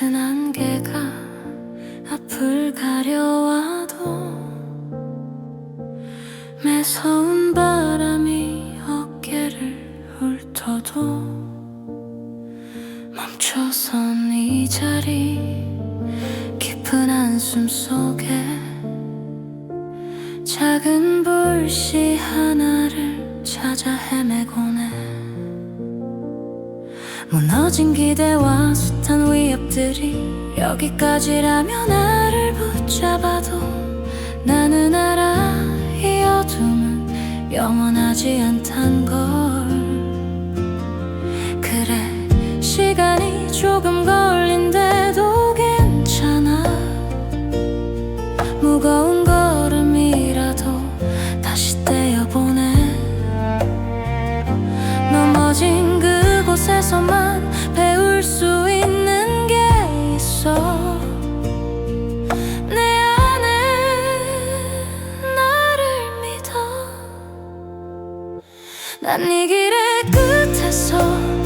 같은 안개가 앞을 가려와도 매서운 바람이 어깨를 훑어도 멈춰선 이 자리 깊은 한숨 속에 작은 불씨 하나를 찾아 헤매곤 해. 무너진 기대와 숱한 위협들이 여기까지라면 나를 붙잡아도 나는 알아 이 어둠은 영원하지 않단 걸. 그래 시간이 조금 걸린데도 괜찮아. 무거운 걸음이라도 다시 떼어보네 넘어진 그곳에서 난 이 길의 끝에서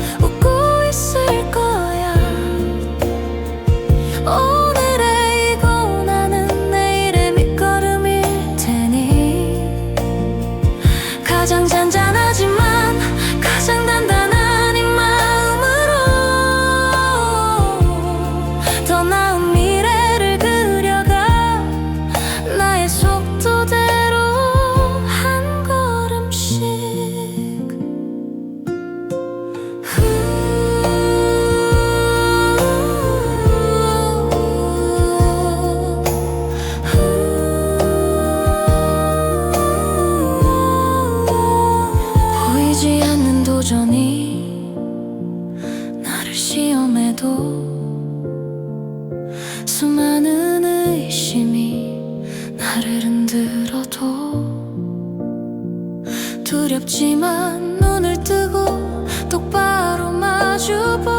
시험해도 수많은 의심이 나를 흔들어도 두렵지만 눈을 뜨고 똑바로 마주 볼